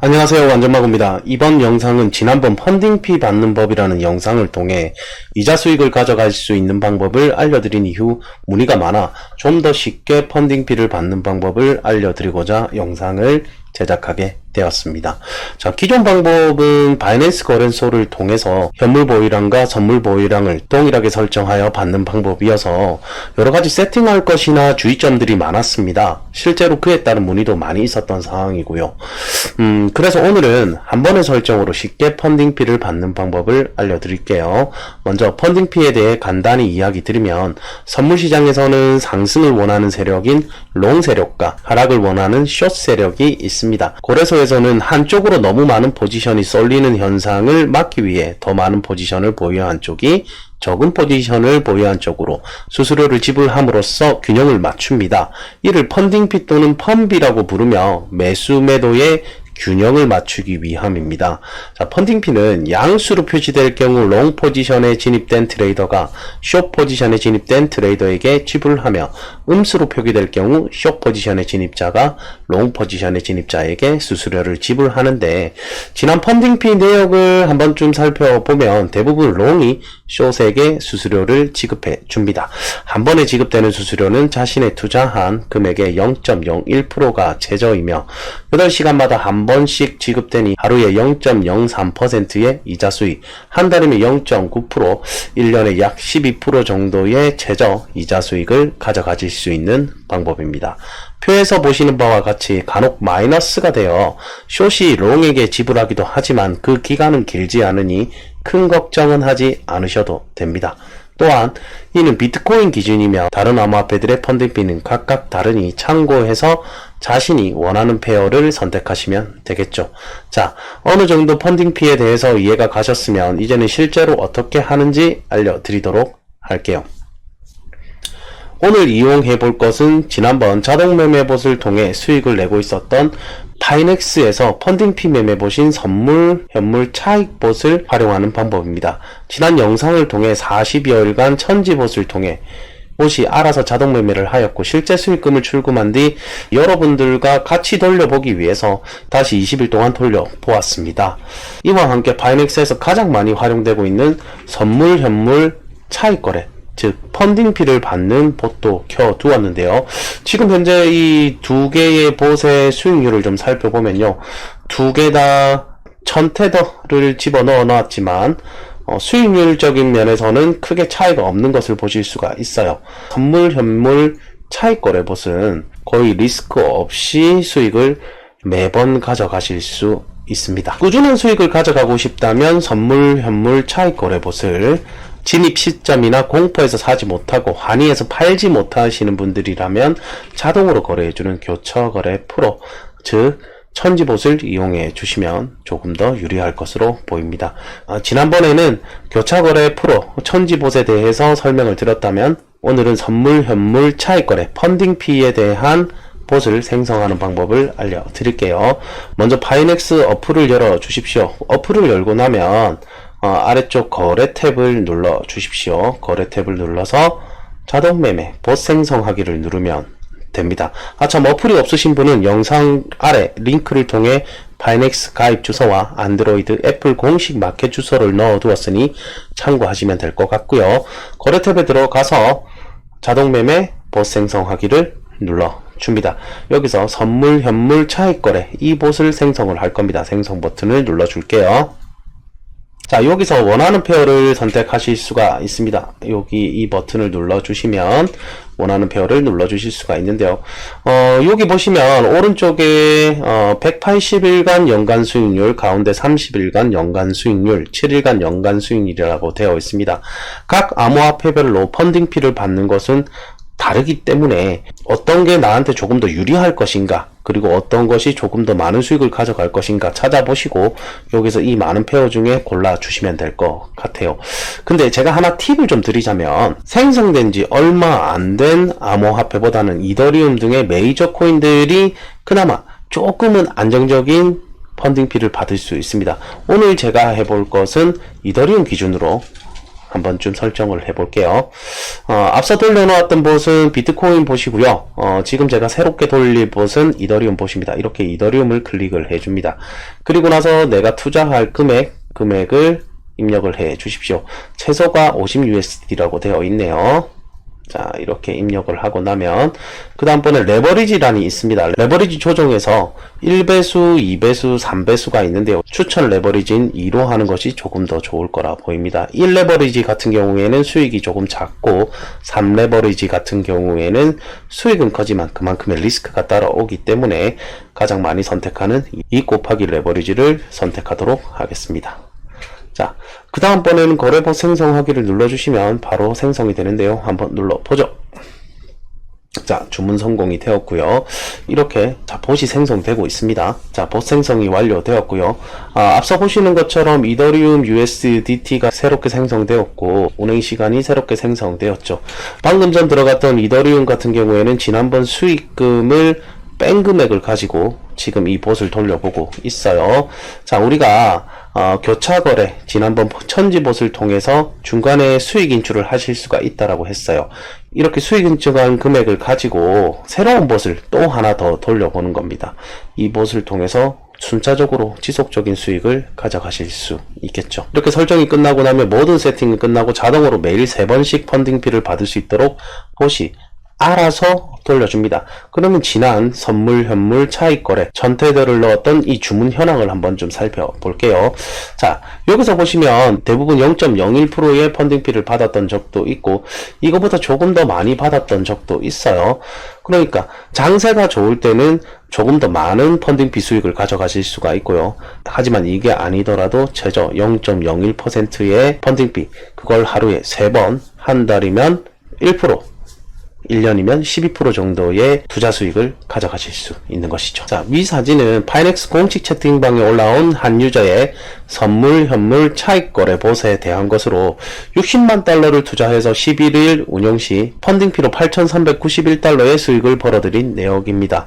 안녕하세요 완전마구입니다. 이번 영상은 지난번 펀딩피 받는 법이라는 영상을 통해 이자 수익을 가져갈 수 있는 방법을 알려드린 이후 문의가 많아 좀 더 쉽게 펀딩피를 받는 방법을 알려드리고자 영상을 제작하게 되었습니다. 자, 기존 방법은 바이낸스 거래소를 통해서 현물 보유량과 선물 보유량을 동일하게 설정하여 받는 방법이어서 여러 가지 세팅할 것이나 주의점들이 많았습니다. 실제로 그에 따른 문의도 많이 있었던 상황이고요. 음, 그래서 오늘은 한 번의 설정으로 쉽게 펀딩피를 받는 방법을 알려드릴게요. 먼저 펀딩피에 대해 간단히 이야기 드리면 선물 시장에서는 상승을 원하는 세력인 롱 세력과 하락을 원하는 숏 세력이 있습니다. 거래소에서 는 한쪽으로 너무 많은 포지션이 쏠리는 현상을 막기 위해 더 많은 포지션을 보유한 쪽이 적은 포지션을 보유한 쪽으로 수수료를 지불함으로써 균형을 맞춥니다. 이를 펀딩피 또는 펀비라고 부르며 매수 매도의 균형을 맞추기 위함입니다. 자, 펀딩피는 양수로 표시될 경우 롱 포지션에 진입된 트레이더가 숏 포지션에 진입된 트레이더에게 지불하며 음수로 표기될 경우 숏 포지션의 진입자가 롱 포지션의 진입자에게 수수료를 지불하는데 지난 펀딩피 내역을 한번 좀 살펴보면 대부분 롱이 숏에게 수수료를 지급해 줍니다. 한 번에 지급되는 수수료는 자신의 투자한 금액의 0.01%가 최저이며 8시간마다 한 번씩 지급되니 하루에 0.03%의 이자 수익, 한 달이면 0.9%, 1년에 약 12% 정도의 최저 이자 수익을 가져가실 수 있는 방법입니다. 표에서 보시는 바와 같이 간혹 마이너스가 되어 숏이 롱에게 지불하기도 하지만 그 기간은 길지 않으니 큰 걱정은 하지 않으셔도 됩니다. 또한 이는 비트코인 기준이며 다른 암호화폐들의 펀딩비는 각각 다르니 참고해서 자신이 원하는 페어를 선택하시면 되겠죠. 자, 어느 정도 펀딩피에 대해서 이해가 가셨으면 이제는 실제로 어떻게 하는지 알려드리도록 할게요. 오늘 이용해 볼 것은 지난번 자동 매매봇을 통해 수익을 내고 있었던 파이넥스에서 펀딩피 매매봇인 선물, 현물 차익봇을 활용하는 방법입니다. 지난 영상을 통해 40여일간 천지봇을 통해 봇이 알아서 자동 매매를 하였고 실제 수익금을 출금한 뒤 여러분들과 같이 돌려보기 위해서 다시 20일 동안 돌려보았습니다. 이와 함께 파이넥스에서 가장 많이 활용되고 있는 선물, 현물 차익거래 즉 펀딩피를 받는 봇도 켜 두었는데요. 지금 현재 이 두 개의 봇의 수익률을 좀 살펴보면요. 두 개 다 천테더를 집어넣어 놨지만 어, 수익률적인 면에서는 크게 차이가 없는 것을 보실 수가 있어요. 선물, 현물, 차익 거래 봇은 거의 리스크 없이 수익을 매번 가져가실 수 있습니다. 꾸준한 수익을 가져가고 싶다면 선물, 현물, 차익 거래 봇을 진입 시점이나 공포에서 사지 못하고 환희에서 팔지 못하시는 분들이라면 자동으로 거래해주는 교처거래 프로, 즉 천지봇을 이용해 주시면 조금 더 유리할 것으로 보입니다. 아, 지난번에는 교차거래 프로 천지봇에 대해서 설명을 드렸다면 오늘은 선물, 현물, 차익거래, 펀딩피에 대한 봇을 생성하는 방법을 알려드릴게요. 먼저 파이넥스 어플을 열어 주십시오. 어플을 열고 나면 어, 아래쪽 거래 탭을 눌러 주십시오. 거래 탭을 눌러서 자동 매매 봇 생성하기를 누르면 됩니다. 아, 참, 어플이 없으신 분은 영상 아래 링크를 통해 파이넥스 가입 주소와 안드로이드, 애플 공식 마켓 주소를 넣어 두었으니 참고하시면 될 것 같고요. 거래 탭에 들어가서 자동 매매 봇 생성하기를 눌러 줍니다. 여기서 선물, 현물, 차익 거래 이 봇을 생성을 할 겁니다. 생성 버튼을 눌러 줄게요. 자, 여기서 원하는 페어를 선택하실 수가 있습니다. 여기 이 버튼을 눌러 주시면 원하는 페어를 눌러 주실 수가 있는데요. 어, 여기 보시면 오른쪽에 어, 180일간 연간 수익률, 가운데 30일간 연간 수익률, 7일간 연간 수익률이라고 되어 있습니다. 각 암호화폐별로 펀딩피를 받는 것은 다르기 때문에 어떤 게 나한테 조금 더 유리할 것인가 그리고 어떤 것이 조금 더 많은 수익을 가져갈 것인가 찾아보시고 여기서 이 많은 페어 중에 골라 주시면 될 것 같아요. 근데 제가 하나 팁을 좀 드리자면 생성된 지 얼마 안 된 암호화폐보다는 이더리움 등의 메이저 코인들이 그나마 조금은 안정적인 펀딩피를 받을 수 있습니다. 오늘 제가 해볼 것은 이더리움 기준으로 한번 좀 설정을 해볼게요. 어, 앞서 돌려놓았던 봇은 비트코인 봇이고요. 어, 지금 제가 새롭게 돌릴 봇은 이더리움 봇입니다. 이렇게 이더리움을 클릭을 해줍니다. 그리고 나서 내가 투자할 금액, 금액을 입력을 해 주십시오. 최소가 50USD라고 되어 있네요. 자, 이렇게 입력을 하고 나면, 그 다음번에 레버리지란이 있습니다. 레버리지 조정에서 1배수, 2배수, 3배수가 있는데요. 추천 레버리지인 2로 하는 것이 조금 더 좋을 거라 보입니다. 1 레버리지 같은 경우에는 수익이 조금 작고, 3 레버리지 같은 경우에는 수익은 커지만 그만큼의 리스크가 따라오기 때문에 가장 많이 선택하는 2 곱하기 레버리지를 선택하도록 하겠습니다. 자, 그 다음번에는 거래봇 생성하기를 눌러주시면 바로 생성이 되는데요. 한번 눌러보죠. 자, 주문 성공이 되었고요. 이렇게 자, 봇이 생성되고 있습니다. 자, 봇 생성이 완료되었고요. 아, 앞서 보시는 것처럼 이더리움 USDT가 새롭게 생성되었고 운행 시간이 새롭게 생성되었죠. 방금 전 들어갔던 이더리움 같은 경우에는 지난번 수익금을 뺀 금액을 가지고 지금 이 봇을 돌려보고 있어요. 자, 우리가 어, 교차 거래 지난번 천지 봇을 통해서 중간에 수익 인출을 하실 수가 있다라고 했어요. 이렇게 수익 인출한 금액을 가지고 새로운 봇을 또 하나 더 돌려보는 겁니다. 이 봇을 통해서 순차적으로 지속적인 수익을 가져가실 수 있겠죠. 이렇게 설정이 끝나고 나면 모든 세팅이 끝나고 자동으로 매일 3번씩 펀딩비를 받을 수 있도록 봇이 알아서 돌려줍니다. 그러면 지난 선물, 현물, 차익거래, 전태들을 넣었던 이 주문 현황을 한번 좀 살펴볼게요. 자, 여기서 보시면 대부분 0.01%의 펀딩비를 받았던 적도 있고, 이거보다 조금 더 많이 받았던 적도 있어요. 그러니까 장세가 좋을 때는 조금 더 많은 펀딩비 수익을 가져가실 수가 있고요. 하지만 이게 아니더라도 최저 0.01%의 펀딩비, 그걸 하루에 3번, 한 달이면 1%, 1년이면 12% 정도의 투자 수익을 가져가실 수 있는 것이죠. 자, 위 사진은 파이넥스 공식 채팅방에 올라온 한 유저의 선물, 현물, 차익 거래 보세에 대한 것으로 60만 달러를 투자해서 11일 운영 시 펀딩 피로 8,391달러의 수익을 벌어들인 내역입니다.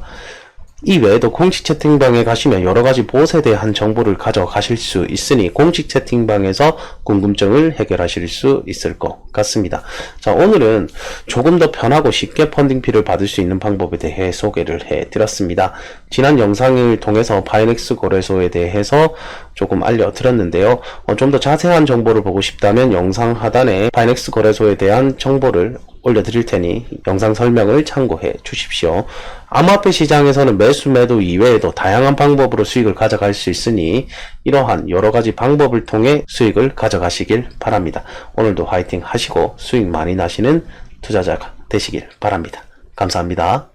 이 외에도 공식 채팅방에 가시면 여러 가지 보엇에 대한 정보를 가져가실 수 있으니 공식 채팅방에서 궁금증을 해결하실 수 있을 것 같습니다. 자, 오늘은 조금 더 편하고 쉽게 펀딩피를 받을 수 있는 방법에 대해 소개를 해 드렸습니다. 지난 영상을 통해서 바이넥스 거래소에 대해서 조금 알려드렸는데요. 어, 좀 더 자세한 정보를 보고 싶다면 영상 하단에 바이넥스 거래소에 대한 정보를 올려드릴 테니 영상 설명을 참고해 주십시오. 암호화폐 시장에서는 매수 매도 이외에도 다양한 방법으로 수익을 가져갈 수 있으니 이러한 여러 가지 방법을 통해 수익을 가져가시길 바랍니다. 오늘도 화이팅 하시고 수익 많이 나시는 투자자가 되시길 바랍니다. 감사합니다.